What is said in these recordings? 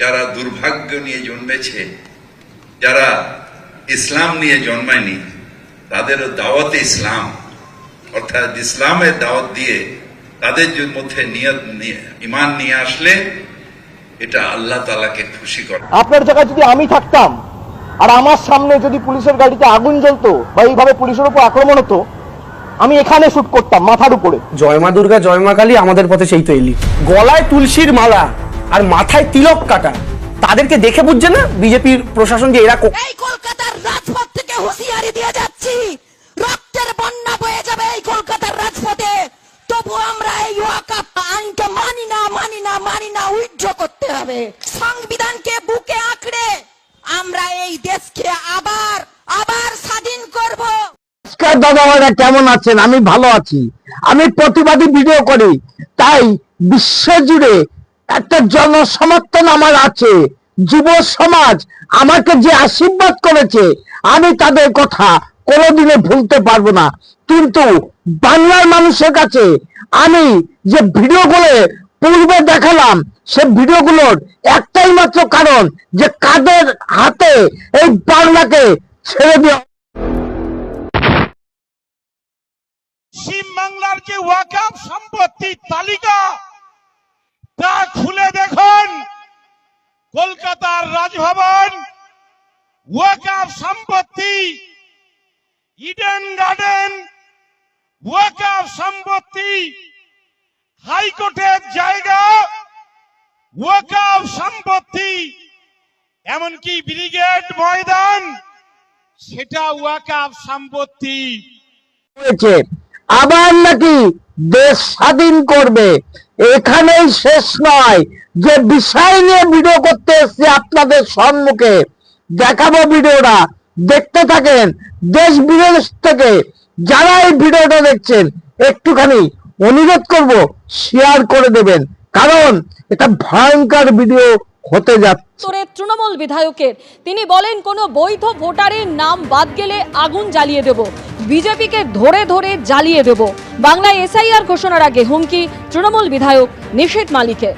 যারা দুর্ভাগ্য নিয়ে জন্মেছে যারা ইসলাম নিয়ে জন্মায়নি তাদের দাওয়াতে ইসলাম অর্থাৎ ইসলামের দাওয়াত দিয়ে তাদের মধ্যে নিয়ত নিয়ে ইমান নিয়ে আসলে এটা আল্লাহ তালাকে খুশি করে। আপনার জায়গায় যদি আমি থাকতাম আর আমার সামনে যদি পুলিশের গাড়িতে আগুন জ্বলতো বা এইভাবে পুলিশের উপর আক্রমণ হতো আমি এখানে শুট করতাম মাথার উপরে। জয় মা দুর্গা জয় মা কালী আমাদের পথে সেই তো এলি। গলায় তুলসীর মালা আর মাথায় তিলক কাটা। তাদেরকে দেখে বুঝছে না বিজেপির প্রশাসন যে এরা এই কলকাতার রাজপথ থেকে হুঁশিয়ারি দিয়ে যাচ্ছি। রক্তের বন্যা বয়ে যাবে এই কলকাতার রাজপথে। তবু আমরা এই ওয়াকাপ আইনকে মানি না মানি না মানি না উইথড্র করতে হবে। সংবিধানকে বুকে আঁকড়ে আমরা এই দেশকে আবার আবার স্বাধীন করব। নমস্কার দাদা ভাইরা কেমন আছেন? আমি ভালো আছি। আমি প্রতিবাদী ভিডিও করি। তাই বিশ্ব জুড়ে একটা জনসমর্থন আমার আছে। যুব সমাজ আমাকে যে আশীর্বাদ করেছে, আমি তাদের কথা কোনোদিনে ভুলতে পারব না। কিন্তু বাংলার মানুষের কাছে আমি যে ভিডিওগুলো পূর্বে দেখালাম, সে ভিডিওগুলোর একটাই মাত্র কারণ যে কাদের হাতে এই বাংলাকে ছেড়ে দেওয়া পশ্চিম বাংলার যে ওয়াকাফ সম্পত্তির তালিকা তা কলকাতার রাজভবন ওয়াকাফ সম্পত্তি ইডেন গার্ডেন ওয়াকাফ সম্পত্তি হাইকোর্টের জায়গা ওয়াকাফ সম্পত্তি, এমনকি ব্রিগেড ময়দান, সেটা ওয়াকাফ সম্পত্তি। আবার নাকি দেশ স্বাধীন করবে। এখানেই শেষ নয় যে বিষয় নিয়ে ভিডিও করতে এসছি আপনাদের সম্মুখে। দেখাবো ভিডিওটা। দেখতে থাকেন দেশ বিদেশ থেকে যারা এই ভিডিওটা দেখছেন, একটুখানি অনুরোধ করব শেয়ার করে দেবেন। কারণ এটা ভয়ঙ্কর ভিডিও হতে যাচ্ছে। তৃণমূল বিধায়কের। তিনি বলেন কোনো বৈধ ভোটারের নাম বাদ গেলে আগুন জ্বালিয়ে দেব। বিজেপিকে ধরে ধরে জ্বালিয়ে দেব। বাংলায় এসআইআর ঘোষণার আগে হুমকি তৃণমূল বিধায়ক নিষেধ মালিকের।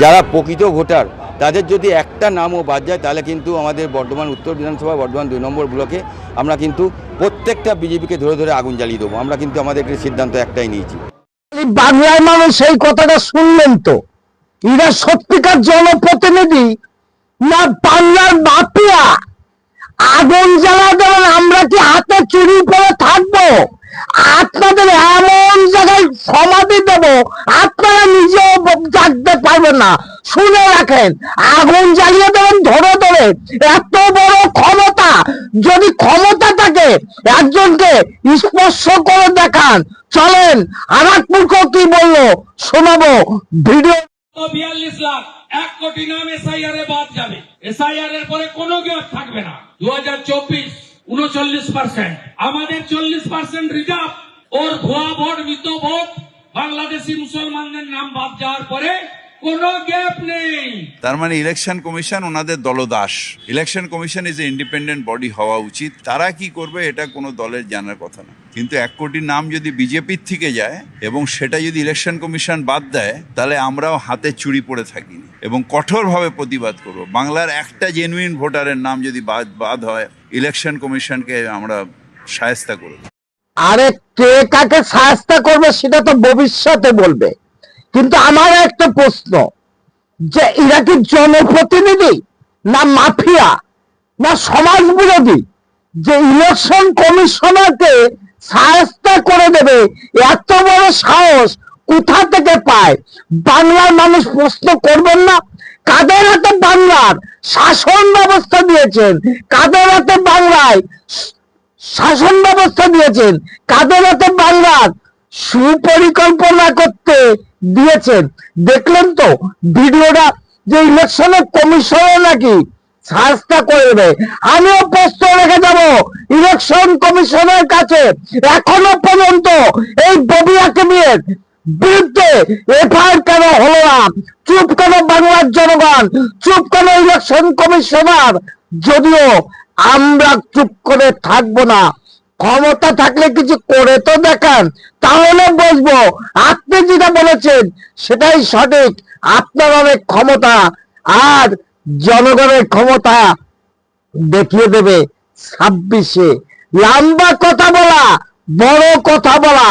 যারা প্রকৃত ভোটার তাদের যদি একটা নামও বাদ যায় তাহলে কিন্তু আমাদের বর্ধমান উত্তর বিধানসভা বর্ধমান দুই নম্বর ব্লকে আমরা কিন্তু প্রত্যেকটা বিজেপিকে ধরে ধরে আগুন জ্বালিয়ে দেবো। আমরা কিন্তু আমাদের একটি সিদ্ধান্ত একটাই নিয়েছি। এই বাংলার মানুষ এই কথাটা শুনলেন তো। এরা সত্যিকার জনপ্রতিনিধি না বাংলার মাফিয়া? আগুন জ্বালা দেবেন আমরা কি হাতে চুরি পরে থাকব? আপনাদের এমন জায়গায় সমাধি দেব, আপনারা নিজেও জাগতে পারবেন না। শুনে রাখেন, আগুন জ্বালিয়ে দেবেন ধরে ধরে। এত বড় ক্ষমতা, যদি ক্ষমতা একজনকে স্পর্শ করে দেখান। চলেন আর এক মূর্খ কি বলল, শোনাবো ভিডিও। বিয়াল্লিশ লাখ, এক কোটি নাম এসআইআর এ বাদ যাবে। এসআইআর এর পরে কোনো গ্যাপ থাকবে না। দু হাজার চব্বিশ, উনচল্লিশ পার্সেন্ট আমাদের চল্লিশ পার্সেন্ট রিজার্ভ ওর ভুয়া ভোট, মৃত ভোট, বাংলাদেশি মুসলমানদের নাম বাদ যাওয়ার পরে কোনো গ্যাপ নেই। তার মানে ইলেকশন কমিশন ওনাদের দলদাস। Election commission is a independent body হওয়া উচিত। তারা কি করবে এটা কোনো দলের জানার কথা না। কিন্তু এক কোটি নাম যদি বিজেপির থেকে যায় এবং সেটা যদি ইলেকশন কমিশন বাদ দেয় তাহলে আমরাও হাতে চুরি পড়ে থাকি এবং কঠোরভাবে প্রতিবাদ করব। বাংলার একটা জেনুইন ভোটারের নাম যদি বাদ বাদ হয় ইলেকশন কমিশনকে আমরা সায়স্তা করব। আরে কে কাকে সাহায্য করবে সেটা তো ভবিষ্যতে বলবে। কিন্তু আমার একটা প্রশ্ন, যে এরা কি জনপ্রতিনিধি না মাফিয়া না সমাজ বিরোধী যে ইলেকশন কমিশনারকে সাহায্য করে দেবে, এত বড় সাহস কোথা থেকে পায়? বাংলার মানুষ প্রশ্ন করবেন না? কাদের হাতে বাংলার শাসন ব্যবস্থা দিয়েছেন? কাদের হাতে বাংলায় শাসন ব্যবস্থা দিয়েছেন? কাদের হাতে বাংলার সুপরিকল্পনা করতে দিয়েছেন। দেখলেন তো, ভিডিওটা যে ইলেকশনের কমিশনে নাকি শাস্তা করবে আমিও প্রশ্ন রেখে যাব ইলেকশন কমিশনের কাছে এখনও পর্যন্ত এই ববি আকিমের বিরুদ্ধে এফআইআর কেন হলো না? চুপ কেন বাংলার জনগণ? চুপ কেন ইলেকশন কমিশনার যদিও আমরা চুপ করে থাকব না। ক্ষমতা থাকলে কিছু করে তো দেখান, তাহলে বসবো আপনি যেটা বলেছেন, সেটাই সঠিক। আপনার অনেক ক্ষমতা, আর জনগণের ক্ষমতা দেখিয়ে দেবে ছাব্বিশে। লম্বা কথা বলা, বড় কথা বলা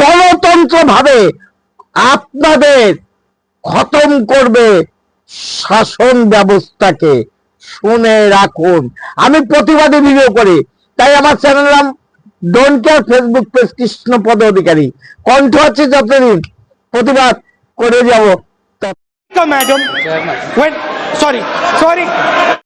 গণতন্ত্র ভাবে আপনাদের খতম করবে শাসন ব্যবস্থাকে। শুনে রাখুন। আমি প্রতিবাদী ভিডিও করি, তাই আমার চ্যানেল নাম don't care Facebook page Krishnapada Adhikari কণ্ঠ আছে যতদিন প্রতিবাদ করে যাব। Madam sorry sorry